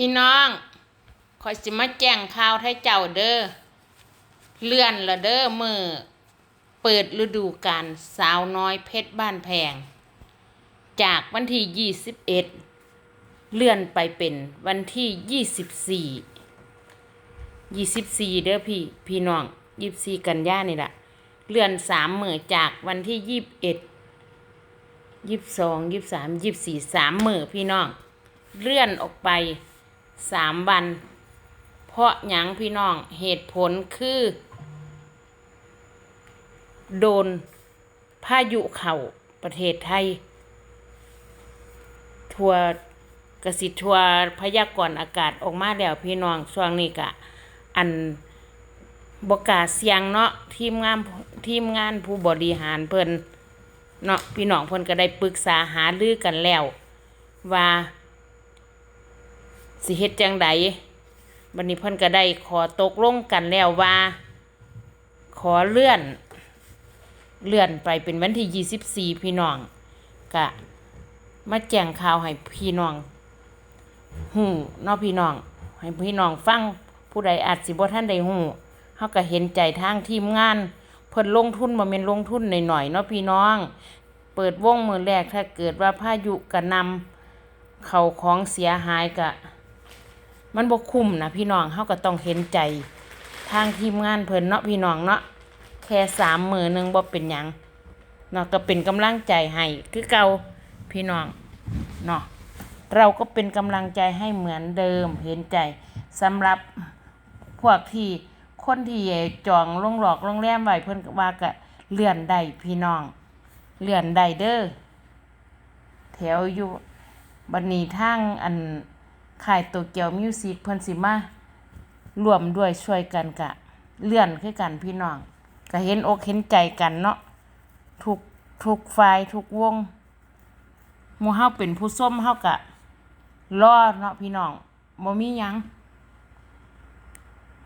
พี่น้องขอยสิมาแจ้งข่าวให้เจ้าเด้อ เลื่อนละเด้อมือ เปิดฤดูกาลสาวน้อยเพชรบ้านแพง จากวันที่ยี่สิบเอ็ดเลื่อนไปเป็นวันที่ยี่สิบสี่ยี่สิบสี่เด้อพี่ พี่น้องยี่สิบสี่กันยานี่แหละเลื่อนสามมือจากวันที่ยี่สิบเอ็ดยี่สิบสองยี่สิบสามยี่สิบสี่สามมือพี่น้อง เลื่อนออกไป สามวัน เพราะหยังพี่น้องเหตุผลคือ โดนพายุเข่าประเทศไทย ทัวร์กสิทัวพยากรณ์อากาศออกมาแล้วพี่น้องช่วงนี้กะ อันบกาเสียงเนาะทีมงานทีมงานผู้บริหารเพิ่นเนาะพี่น้องเพิ่นก็ได้ปรึกษาหารือกันแล้ว ว่า สิเฮ็ดจังใดบัดนี้เพิ่นก็ได้ขอตกลงกันแล้วว่า ขอเลื่อน เลื่อนไปเป็นวันที่24พี่น้องกะมาแจ้งข่าวให้พี่น้องหูเนาะพี่น้อง ให้พี่น้องฟังผู้ใดอาจสิบ่ทันได้หูเฮาก็เห็นใจทางทีมงาน เพิ่นลงทุนบ่แม่นลงทุนหน่อยๆเนาะพี่น้อง เปิดวงมือแรกถ้าเกิดว่าพายุกระนำเข้าของเสียหายก็ มันบ่คุ้มนะพี่น้องเฮาก็ต้องเห็นใจ ทางทีมงานเพิ่นเนาะพี่น้องเนาะแค่สามมือหนึ่งบ่เป็นยังเนาะก็เป็นกำลังใจให้คือเก่าพี่น้องเนาะเราก็เป็นกำลังใจให้เหมือนเดิมเห็นใจสำหรับพวกที่คนที่จองโรงหลอกโรงแรมไว้เพิ่นว่าก็เลื่อนได้พี่น้องเลื่อนได้เด้อแถวอยู่บัดนี้ทางอัน ค่ายโตเกียวมิวสิกเพิ่นสิมารวมด้วยช่วยกันกะ เลื่อนคือกันพี่น้อง ก็เห็นอกเห็นใจกันเนาะทุกทุกฝ่ายทุกวงหมู่เฮาเป็นผู้ส้มเฮากะรอเนาะพี่น้องบ่มีหยัง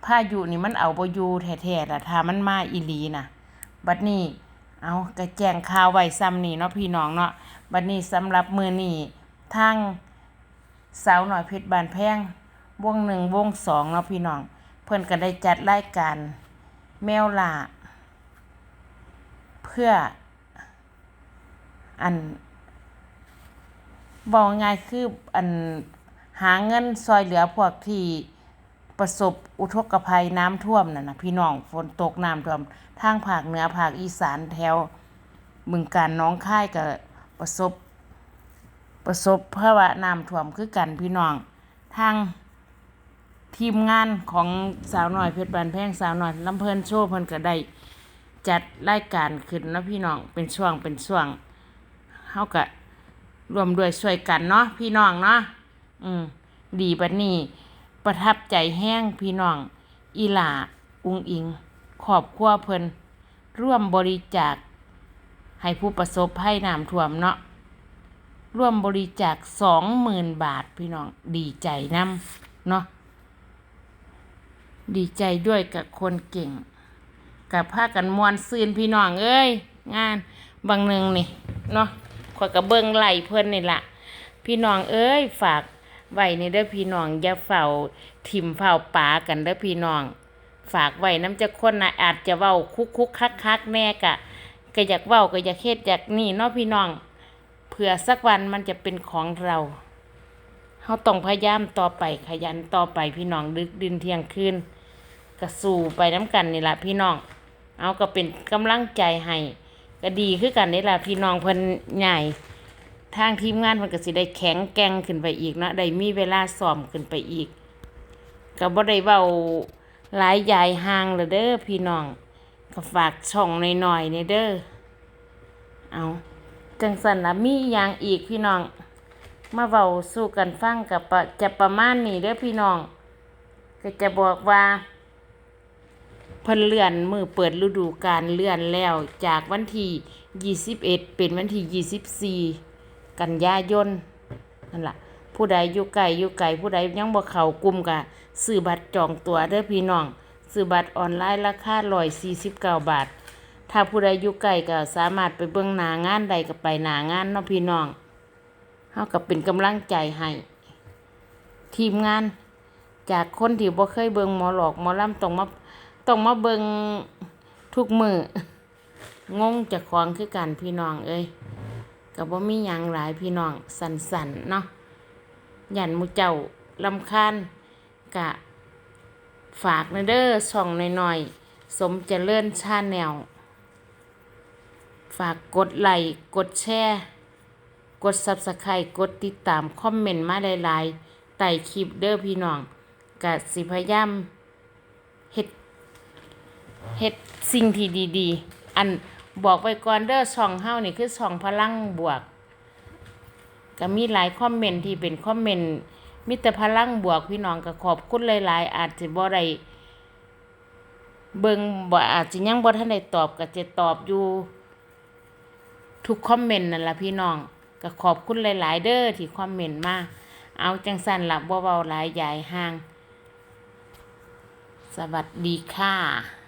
พายุนี่มันเอาบ่อยู่แท้ๆล่ะถ้ามันมาอีหลีน่ะ บัดนี้เอาก็แจ้งข่าวไว้ซ้ำนี่เนาะพี่น้องเนาะ บัดนี้สำหรับมื้อนี้ทาง สาวหน่อยเพชรบานแพงวงหนึ่งวงสองเนาะพี่น้อง เพื่อนก็ได้จัดรายการ แมวล่าเพื่อ อันบอกง่ายคืออันหาเงินซอยเหลือพวกที่ประสบอุทกภัยน้ำท่วมน่ะนะพี่น้องฝนตกน้ำท่วมทางภาคเหนือภาคอีสานแถวบึงการน้องค่ายก็ประสบ ประสบภาวะน้ำท่วมคือกันพี่น้องทางทีมงานของสาวหน่อยเพชรบานแพงสาวหน่อยลำเพลินโชว์เพิ่นก็ได้จัดรายการขึ้นนะพี่น้องเป็นช่วงเป็นช่วงเฮาก็รวมด้วยช่วยกันเนาะพี่น้องเนาะอืมดีบัดนี้ ประทับใจแห้งพี่น้อง อีหลาอุงอิงขอบครัวเพิ่นร่วมบริจาคให้ผู้ประสบภัยน้ำท่วมเนาะ ร่วมบริจาคสองหมื่นบาทพี่น้องดีใจนำเนาะดีใจด้วยกับคนเก่ง กับผ้ากันมวนซืนพี่น้องเอ้ยงานบางหนึ่งนี่เนาะขอยกับเบิงไหลเพิ่นนี่ละพี่น้องเอ้ยฝากไว้ในเด้อพี่น้องอย่าเฝ้าทิมเฝ้าป่ากันเด้อพี่น้อง ฝากไว้น้ำจะคนนะอาจจะเว้าคุกคุกคักคักแน่กะก็อยากเว้าก็อยากเฮ็ดอยากนี่เนาะพี่น้อง ผื่อสักวันมันจะเป็นของเราเราต้องพยายามต่อไปขยันต่อไปพี่น้องดึกดินเที่ยงคืนก็สู่ไปน้ำกันนี่แหละพี่น้อง เอาก็เป็นกำลังใจให้ก็ดีคือกันนี่แหละพี่น้องเพิ่นใหญ่ทางทีมงานเพิ่นก็สิได้แข็งแกร่งขึ้นไปอีกเนาะได้มีเวลาซ้อมขึ้นไปอีกก็บ่ได้เว้าหลายยายห่างเลยเด้อพี่น้องก็ฝากช่องหน่อยๆนี่เด้อเอา จังสันละมีอย่างอีกพี่น้อง มาเว้าสู่กันฟังกับปะจะประมาณนี้เด้อพี่น้อง ก็จะบอกว่าเพิ่นเลื่อนมือเปิดฤดูกาลเลื่อนแล้วจากวันที่ 21 เป็นวันที่ 24 กันยายนนั่นล่ะ ผู้ใดอยู่ไกลอยู่ไกลผู้ใดยังบ่เข้ากลุ่มก็ซื้อบัตรจองตั๋วเด้อพี่น้องซื้อบัตรออนไลน์ราคา149 บาท ถ้าผู้ใดอยู่ไกลก็สามารถไปเบิ่งหน้างานใดก็ไปหน้างานเนาะพี่น้องเฮาก็เป็นกำลังใจให้ทีมงาน จากคนที่บ่เคยเบิ่งหมอหลอกหมอลำต้องมาต้องมาเบิ่งทุกมืองงจากของคือกันพี่น้องเอ้ยก็บ่มีหยังหลายพี่น้องสั่นๆเนาะยันมูเจ้าลำคาญกะ ฝากนเด้อช่องน้อยๆ สมเจริญชาแนล ฝากกดไลค์กดแชร์ กด Subscribe กดติดตาม คอมเมนต์มาหลายๆใต้คลิปเด้อพี่น้องกะสิพยายามเฮ็ดเฮ็ดสิ่งที่ดีๆ อันบอกไว้ก่อนเด้อช่องเฮานี่คือช่องพลังบวก ก็มีหลายคอมเมนต์ที่เป็นคอมเมนต์มีแต่พลังบวกพี่น้องก็ขอบคุณหลาย ๆ อาจจะบ่ได้เบิ่งบ่อาจจะยังบ่ทันได้ตอบก็จะตอบอยู่ ทุกคอมเมนต์นั่นละพี่น้องก็ขอบคุณหลาย ๆ เด้อที่คอมเมนต์มาเอาจังสันหลับเว้าหลายใหญ่ห่าง สวัสดีค่ะ